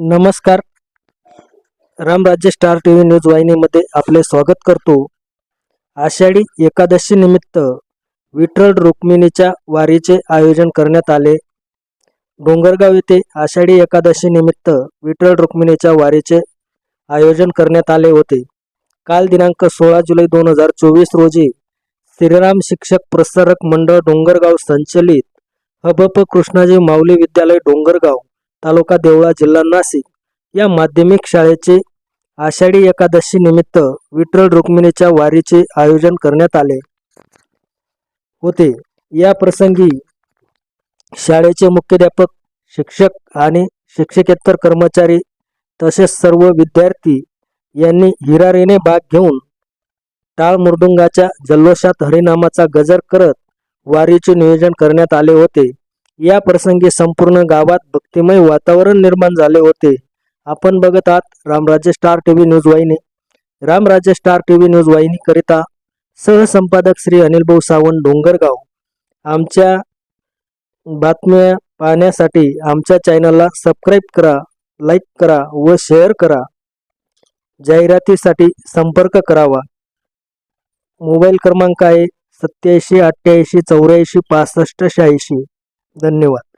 नमस्कार. Ramrajya star T V news वाहिनीमध्ये आपले स्वागत करतो. आषाढी एकादशी निमित्त विठ्ठल रुक्मिणीच्या वारीचे आयोजन करण्यात आले. डोंगरगाव येथे आषाढी एकादशी निमित्त विठ्ठल रुक्मिणीच्या वारीचे आयोजन करण्यात आले होते. काल दिनांक सोळा जुलै दोन हजार चोवीस रोजी श्रीराम शिक्षक प्रसारक मंडळ डोंगरगाव संचलित हबप कृष्णाजी माऊली विद्यालय डोंगरगाव तालुका देवळा जिल्हा नाशिक या माध्यमिक शाळेचे आषाढी एकादशी निमित्त विठ्ठल रुक्मिणीच्या वारीचे आयोजन करण्यात आले होते. या प्रसंगी शाळेचे मुख्याध्यापक शिक्षक आणि शिक्षकेतर कर्मचारी तसेच सर्व विद्यार्थी यांनी हिरारीने भाग घेऊन टाळ मृदुंगाच्या जल्लोषात हरिनामाचा गजर करत वारीचे नियोजन करण्यात आले होते. या प्रसंगी संपूर्ण गावात भक्तिमय वातावरण निर्माण झाले होते. आपण बघत आहात रामराज्य स्टार टीव्ही न्यूज वाहिनी. रामराज्य स्टार टीव्ही न्यूज वाहिनीकरिता सहसंपादक श्री अनिल भाऊ सावंत डोंगरगाव. आमच्या बातम्या पाहण्यासाठी आमच्या चॅनलला सबस्क्राईब करा लाईक करा व शेअर करा. जाहिरातीसाठी संपर्क करावा. मोबाईल क्रमांक आहे सत्याऐंशी अठ्ठ्याऐंशी चौऱ्याऐंशी पासष्ट शहाऐंशी. धन्यवाद